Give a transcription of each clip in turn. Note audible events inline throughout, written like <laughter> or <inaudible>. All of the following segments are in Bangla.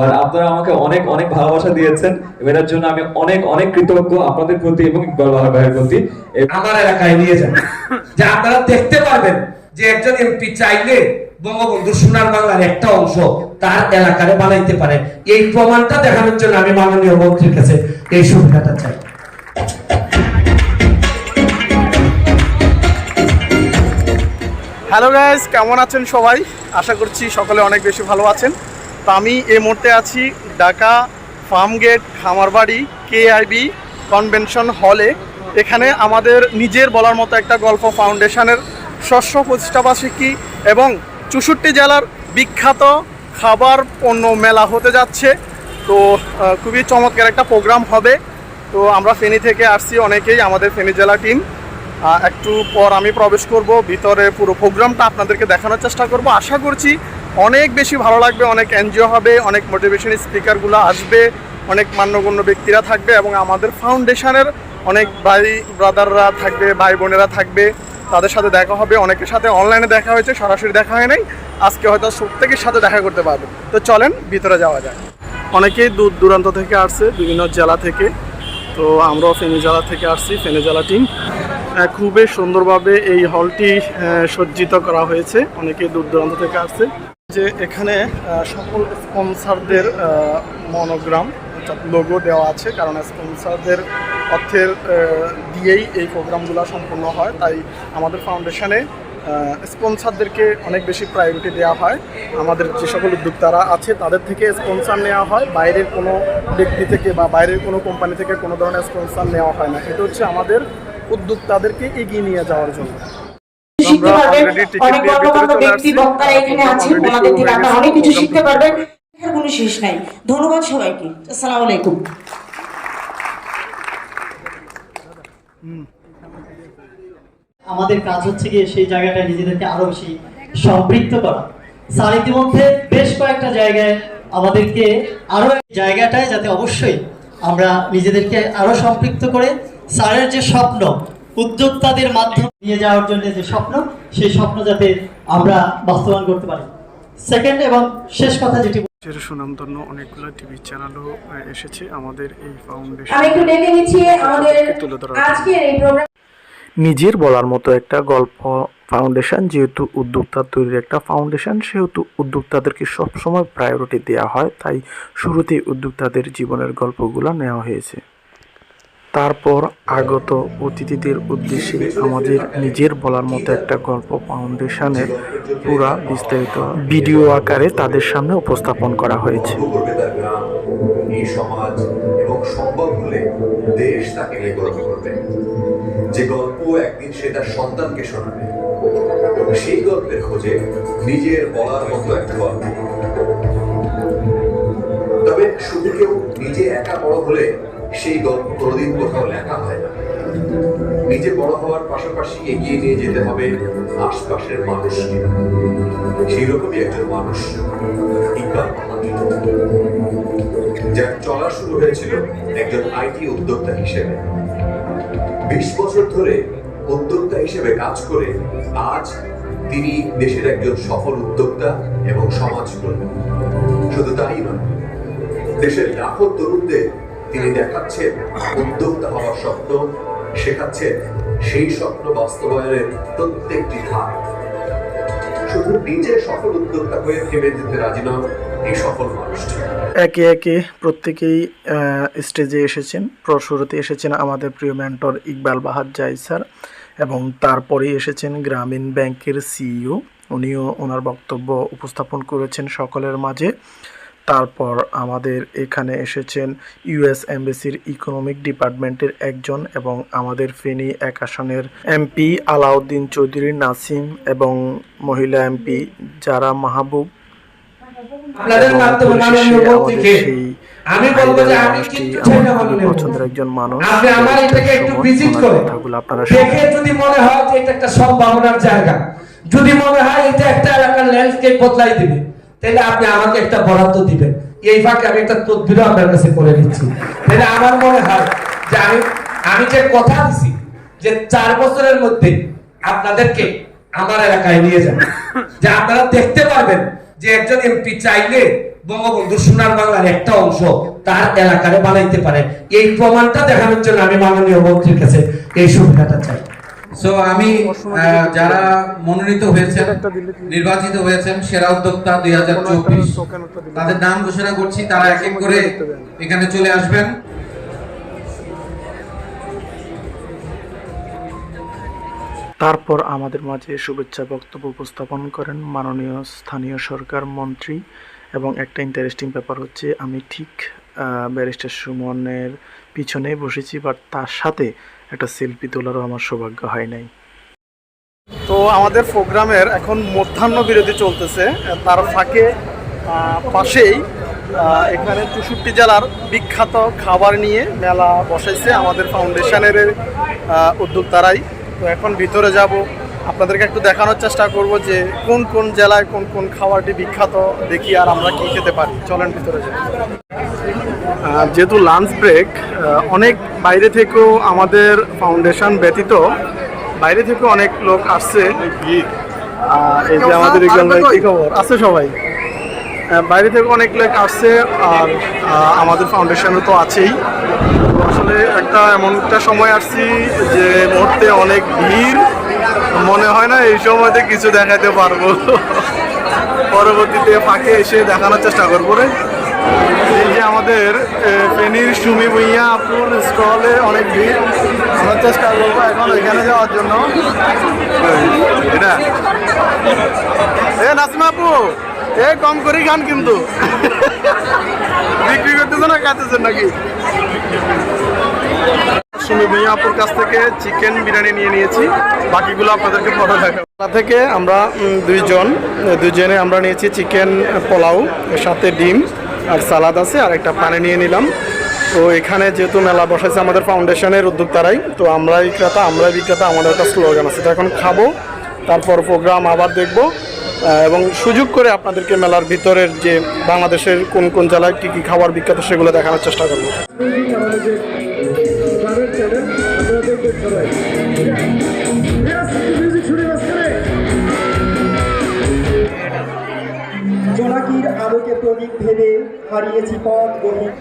বাট আপনারা আমাকে অনেক অনেক ভালোবাসা দিয়েছেন। এটার জন্য আমি অনেক অনেক কৃতজ্ঞ আপনাদের প্রতি এবং ইকবাল বাহার ভাইয়ের প্রতি। আমার এলাকায় নিয়ে যান। যে আপনারা দেখতে পারবেন যে একজন এমপি চাইলে বঙ্গবন্ধু সোনার বাংলার একটা অংশ তার এলাকারে বানাইতে পারে। এই প্রমাণটা দেখানোর জন্য আমি মাননীয় মন্ত্রীর কাছে এই সুবিধাটা চাই। হ্যালো গাইজ কেমন আছেন সবাই? আশা করছি সকলে অনেক বেশি ভালো আছেন। তো আমি এই মুহূর্তে আছি Dhaka farm gate Khamarbari KIB convention হলে। এখানে আমাদের নিজের বলার মতো একটা গল্প ফাউন্ডেশনের ষষ্ঠ প্রতিষ্ঠাবার্ষিকী এবং চৌষট্টি জেলার বিখ্যাত খাবার পণ্য মেলা হতে যাচ্ছে। তো খুবই চমৎকার একটা প্রোগ্রাম হবে। তো আমরা ফেনী থেকে আসছি অনেকেই, আমাদের ফেনী জেলা টিম। একটু পর আমি প্রবেশ করব, ভিতরে পুরো প্রোগ্রামটা আপনাদেরকে দেখানোর চেষ্টা করব। আশা করছি অনেক বেশি ভালো লাগবে, অনেক এনজিও হবে, অনেক মোটিভেশন স্পিকারগুলো আসবে, অনেক মান্যগণ্য ব্যক্তিরা থাকবে এবং আমাদের ফাউন্ডেশনের অনেক ভাই ব্রাদাররা থাকবে, ভাই বোনেরা থাকবে। তাদের সাথে দেখা হবে, অনেকের সাথে অনলাইনে দেখা হয়েছে, সরাসরি দেখা হয় নাই। আজকে হয়তো প্রত্যেকের সাথে দেখা করতে পারব। তো চলেন, ভিতরে যাওয়া যায় অনেকেই দূর দূরান্ত থেকে আসছে, বিভিন্ন জেলা থেকে। তো আমরাও ফেনী জেলা থেকে আসছি ফেনী জেলা টিম খুবই সুন্দরভাবে এই হলটি সজ্জিত করা হয়েছে। অনেকেই দূর দূরান্ত থেকে আসছে। যে এখানে সকল স্পন্সারদের মনোগ্রাম, অর্থাৎ লোগো দেওয়া আছে। কারণ স্পন্সারদের অর্থের দিয়েই এই প্রোগ্রামগুলো সম্পূর্ণ হয়। তাই আমাদের ফাউন্ডেশনে স্পন্সারদেরকে অনেক বেশি প্রায়োরিটি দেওয়া হয়। আমাদের যে সকল উদ্যোক্তারা আছে, তাদের থেকে স্পন্সার নেওয়া হয়। বাইরের কোনো ব্যক্তি থেকে বা বাইরের কোনো কোম্পানি থেকে কোনো ধরনের স্পন্সার নেওয়া হয় না। এটা হচ্ছে আমাদের উদ্যোক্তাদেরকে এগিয়ে নিয়ে যাওয়ার জন্য। শিখতে পারবেন। অনেক দিয়ে বড় বড় ব্যক্তি বক্তারা এখানে আছেন ওনাদের থেকে আপনারা অনেক কিছু শিখতে পারবেন। এর কোনো শেষ নাই। ধন্যবাদ সবাইকে। আসসালামু আলাইকুম। আমাদের কাজ হচ্ছে গিয়ে সেই জায়গাটায় নিজেদেরকে আরও বেশি সম্পৃক্ত করা। স্যার ইতিমধ্যে বেশ কয়েকটা জায়গায় আমাদেরকে আরও এক জায়গাটায় যাতে অবশ্যই আমরা নিজেদেরকে আরও সম্পৃক্ত করে স্যারের যে স্বপ্ন উদ্যোক্তাদের মাধ্যমে নিয়ে যাওয়ার জন্য যে স্বপ্ন সেই স্বপ্ন যাতে আমরা বাস্তবায়ন করতে পারি। সেকেন্ড এবং শেষ কথা যেটি এর সুনামধন্য অনেকগুলো টিভি চ্যানেলও এসেছে আমাদের এই ফাউন্ডেশন আমি একটু ডেকে নিচ্ছি আমাদের আজকের এই প্রোগ্রাম নিজের বলার মতো একটা গল্প ফাউন্ডেশন যেহেতু উদ্যোক্তা তৈরির একটা ফাউন্ডেশন সেহেতু উদ্যোক্তাদেরকে সবসময় প্রায়োরিটি দেওয়া হয় তাই শুরুতেই উদ্যোক্তাদের জীবনের গল্পগুলো নেওয়া হয়েছে। তারপর আগত অতিথিদের উদ্দেশ্যে আমাদের নিজের বলার মতো একটা গল্প ফাউন্ডেশনের পুরা বিস্তারিত ভিডিও আকারে তাদের সামনে উপস্থাপন করা হয়েছে। যে গল্প একদিন সে তার সন্তানকে শোনাবে। সেই গল্পের খোঁজে নিজের বলার মতো একটা গল্প। তবে শুধু কেউ নিজে একা বড় হলে সেই গল্প কোনোদিন কোথাও লেখা হয় না। নিজে বড় হওয়ার পাশাপাশি এগিয়ে নিয়ে যেতে হবে আশপাশের মানুষকে সেই রকমই একজন মানুষ যার চলা শুরু হয়েছিল একজন আইটি উদ্যোক্তা হিসেবে। বিশ বছর ধরে উদ্যোক্তা হিসেবে কাজ করে আজ তিনি দেশের একজন সফল উদ্যোক্তা এবং সমাজকর্মী। শুধু তাই নয়, দেশের লাখো তরুণদের তিনি দেখাচ্ছেন উদ্যোক্তা হওয়ার স্বপ্ন শেখাচ্ছেন সেই স্বপ্ন বাস্তবায়নের প্রত্যেকটি ধাপ। শুধু নিজে সফল উদ্যোক্তা হয়ে থেমে যেতে রাজি নন এই সফল মানুষটি। একে একে প্রত্যেকেই স্টেজে এসেছেন। শুরুতে এসেছেন আমাদের প্রিয় মেন্টর ইকবাল বাহাদ জাই স্যার এবং তারপরেই এসেছেন গ্রামীণ ব্যাংকের সিইও উনিও ওনার বক্তব্য উপস্থাপন করেছেন সকলের মাঝে। তারপর আমাদের এখানে এসেছেন ইউএস এমবেসির ইকোনমিক ডিপার্টমেন্টের একজন এবং আমাদের ফেনী এক আসনের এমপি আলাউদ্দিন চৌধুরী নাসিম এবং মহিলা এমপি যারা মাহবুব। পছন্দের একজন মানুষ। যদি মনে হয় এটা একটা সম্ভাবনার জায়গা যদি মনে হয় এটা একটা এলাকার ল্যান্ডস্কেপ বদলাই দিবে। তাহলে আপনি আমাকে একটা বরাদ্দ দিবেন। এই ফাঁকে আমি একটা তদবিরও আপনার কাছে করে দিচ্ছি তাহলে আমার মনে হয় যে আমি আমি যে কথা দিছি, যে চার বছরের মধ্যে আপনাদেরকে আমার এলাকায় নিয়ে যাবেন যে আপনারা দেখতে পারবেন যে একজন এমপি চাইলে বঙ্গবন্ধু সোনার বাংলার একটা অংশ তার এলাকারে বানাইতে পারে। এই প্রমাণটা দেখানোর জন্য আমি মাননীয় মন্ত্রীর কাছে এই সুবিধাটা চাই। সো আমি যারা মনোনীত হয়েছেন নির্বাচিত হয়েছেন সেরা উদ্যোক্তা দুই হাজার চব্বিশ তাদের নাম ঘোষণা করছি তারা এক এক করে এখানে চলে আসবেন। তারপর আমাদের মাঝে শুভেচ্ছা বক্তব্য উপস্থাপন করেন মাননীয় স্থানীয় সরকার মন্ত্রী এবং একটা ইন্টারেস্টিং ব্যাপার হচ্ছে আমি ঠিক ব্যারিস্টার সুমনের পিছনে বসেছি বাট তার সাথে একটা সেলফি তোলারও আমার সৌভাগ্য হয় নাই। তো আমাদের প্রোগ্রামের এখন মধ্যাহ্ন বিরতি চলতেছে। তার ফাঁকে পাশেই এখানে চৌষট্টি জেলার বিখ্যাত খাবার নিয়ে মেলা বসাইছে আমাদের ফাউন্ডেশনের উদ্যোক্তারাই। তো এখন ভিতরে যাব। আপনাদেরকে একটু দেখানোর চেষ্টা করব যে কোন কোন জেলায় কোন কোন খাবারটি বিখ্যাত, দেখি আর আমরা কি খেতে পারি। চলেন ভিতরে যাই। যেহেতু লাঞ্চ ব্রেক অনেক বাইরে থেকেও আমাদের ফাউন্ডেশন ব্যতীত বাইরে থেকে অনেক লোক আসছে। এই যে আমাদের কি খবর? আছে সবাই। বাইরে থেকে অনেক লোক আসছে আর আমাদের ফাউন্ডেশনে তো আছেই। আসলে একটা এমন একটা সময় আসছি যে মুহূর্তে অনেক ভিড়। মনে হয় না এই সময়তে কিছু দেখাতে পারব। <laughs> পরবর্তীতে ফাঁকে এসে দেখানোর চেষ্টা করব রে। এই যে আমাদের ফেনীর সুমি ভুইয়া আপুর স্টলে অনেক ভিড়। আমরা চেষ্টা করব এখন এখানে যাওয়ার জন্য। এটা। এ, নাসিমা আপু, এ, কম করেই খান কিন্তু। বিক্রি করতেছে না খাতেছেন নাকি? সুমি ভুইয়া আপুর কাছ থেকে চিকেন বিরিয়ানি নিয়ে নিয়েছি। বাকিগুলো আপনাদেরকে ফটো দেখাবো। থেকে আমরা দুইজন, দুইজনে আমরা নিয়েছি চিকেন পোলাও, সাথে ডিম। আর সালাদ আছে, আর একটা পানি নিয়ে নিলাম। তো এখানে যেহেতু মেলা বসেছে আমাদের ফাউন্ডেশনের উদ্যোক্তারাই, তো আমরাই ক্রেতা, আমরাই বিক্রেতা, আমাদের একটা স্লোগান আছে। তো এখন খাব, তারপর প্রোগ্রাম আবার দেখব। এবং সুযোগ করে আপনাদেরকে মেলার ভিতরের যে বাংলাদেশের কোন কোন জেলায় কী কী খাবার বিখ্যাত সেগুলো দেখানোর চেষ্টা করব। হারিয়েছি পথ গহীন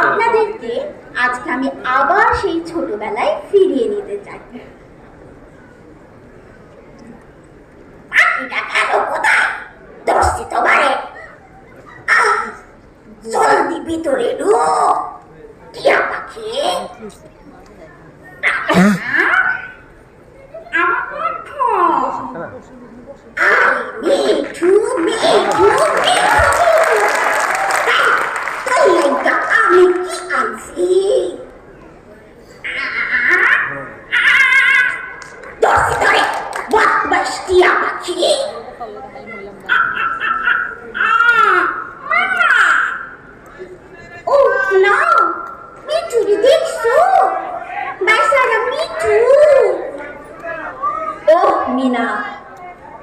আপনাদেরকে আজকে আমি আবার সেই ছোটবেলায় ফিরিয়ে নিতে চাই। জলদি ভিতরে ঢুক টিয়া পাখি।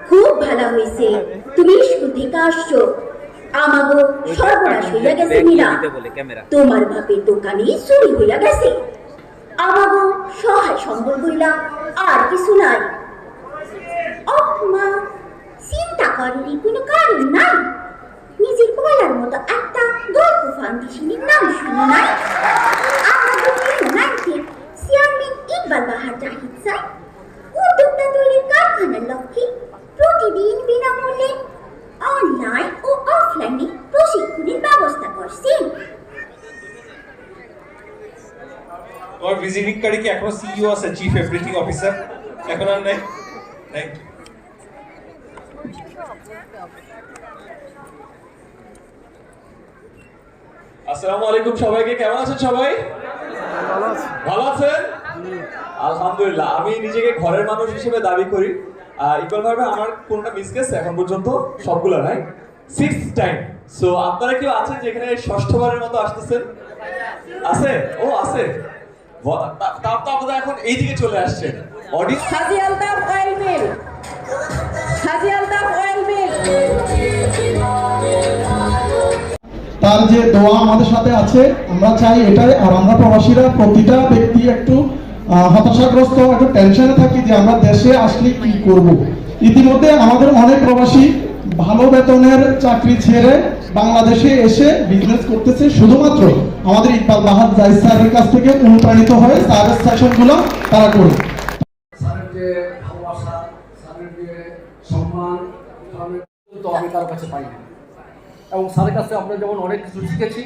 খুব ভালো হয়েছে। তুমি স্কুল আসছো আমাগো সর্বনাশ হইয়া গেছে, মিনা। তোমার বাপের দোকানে চুরি হইয়া গেছে। আমাগো সহায় সম্বল হইলা আর কিছু নাই। করারই কোনো কারণ নাই। নিজের বলার মতো একটা গল্প ফাউন্ডেশনের নাম শুনি নাই। আমাদের nineteen chairman Iqbal Bahar Zahid sir উদ্যোক্তা তৈরির কারখানার লক্ষ্যে প্রতিদিন বিনামূল্যে অনলাইন ও অফলাইনে প্রশিক্ষণের ব্যবস্থা করছেন। তোমার ভিজিটিং কার্ডে কি এখনও সিইও আছে চিফ এভরিথিং অফিসার এখন আর নাই? থ্যাংক ইউ আসসালামু আলাইকুম সবাইকে কেমন আছেন সবাই? ভালো আছেন? আলহামদুলিল্লাহ আমি নিজেকে ঘরের মানুষ হিসেবে দাবি করি। ইকবাল ভাই, আমার কোনটা মিস গেছে এখন পর্যন্ত? সবগুলো নাই। সিক্স টাইম সো আপনারা কেউ আছেন যেখানে ষষ্ঠবারের মতো আসতেছেন? আছে? ও আছে। ব- তা- তা তো আপনারা এখন এইদিকে চলে আসছেন। অডিয়েন্স তার যে দোয়া আমাদের সাথে আছে, আমরা চাই এটাই। আর আমরা প্রবাসীরা প্রতিটা ব্যক্তি একটু হতাশাগ্রস্ত, একটু টেনশনে থাকি যে আমরা দেশে আসলে কি করব। ইতিমধ্যে আমাদের অনেক প্রবাসী ভালো বেতনের চাকরি ছেড়ে বাংলাদেশে এসে বিজনেস করতেছে। শুধুমাত্র আমাদের ইকবাল বাহাদ জাই স্যারের কাছ থেকে অনুপ্রাণিত হয়ে সার্ভিস সেকশনগুলো তারা করে। স্যারের স্যারের সম্মান আমি তার কাছে পাই না এবং স্যারের কাছে আমরা যেমন অনেক কিছু শিখেছি,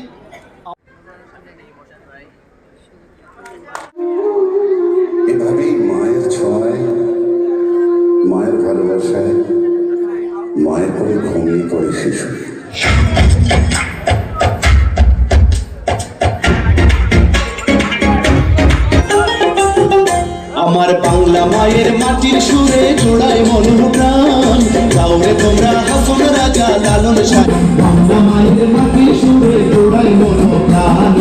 এভাবেই মায়ের ছয় মায়ের ভালোবাসায়, মায়ের করে ঘুমিয়ে পড়ে শিশু। আমার বাংলা মায়ের মাটির সুরে জোড়ায় মন প্রাণ। তাহলে তোমরা হাসন রাজা, লালন শাহ। বাংলা মায়ের মাটির সুরে জোড়ায় মন প্রাণ।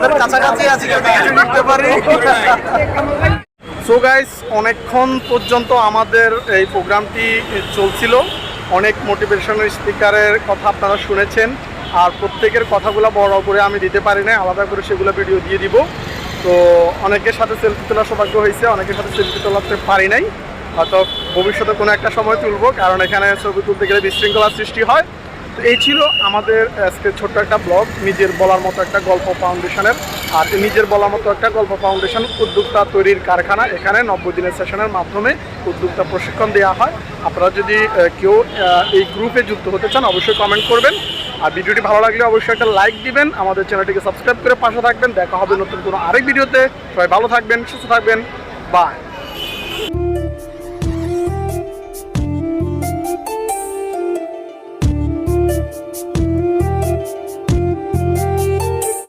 তাদের কাছাকাছি আছি কিছু নিতে পারি। সো গাইস অনেকক্ষণ পর্যন্ত আমাদের এই প্রোগ্রামটি চলছিল। অনেক মোটিভেশনাল স্পিকারের কথা আপনারা শুনেছেন, আর প্রত্যেকের কথাগুলো বড় করে আমি দিতে পারি না আলাদা করে সেগুলো ভিডিও দিয়ে দিব। তো অনেকের সাথে সেলফি তোলার সৌভাগ্য হয়েছে, অনেকের সাথে সেলফি তোলাতে পারি নাই। হয়তো ভবিষ্যতে কোনো একটা সময় তুলবো, কারণ এখানে ছবি তুলতে গেলে বিশৃঙ্খলার সৃষ্টি হয়। তো এই ছিল আমাদের আজকে ছোট্ট একটা ব্লগ, নিজের বলার মতো একটা গল্প ফাউন্ডেশনের। আর নিজের বলার মতো একটা গল্প ফাউন্ডেশন উদ্যোক্তা তৈরির কারখানা, এখানে নব্বই দিনের সেশনের মাধ্যমে উদ্যোক্তা প্রশিক্ষণ দেওয়া হয়। আপনারা যদি কেউ এই গ্রুপে যুক্ত হতে চান, অবশ্যই কমেন্ট করবেন। আর ভিডিওটি ভালো লাগলে অবশ্যই একটা লাইক দিবেন। আমাদের চ্যানেলটিকে সাবস্ক্রাইব করে পাশে থাকবেন। দেখা হবে নতুন কোনো আরেক ভিডিওতে। সবাই ভালো থাকবেন, সুস্থ থাকবেন। বাই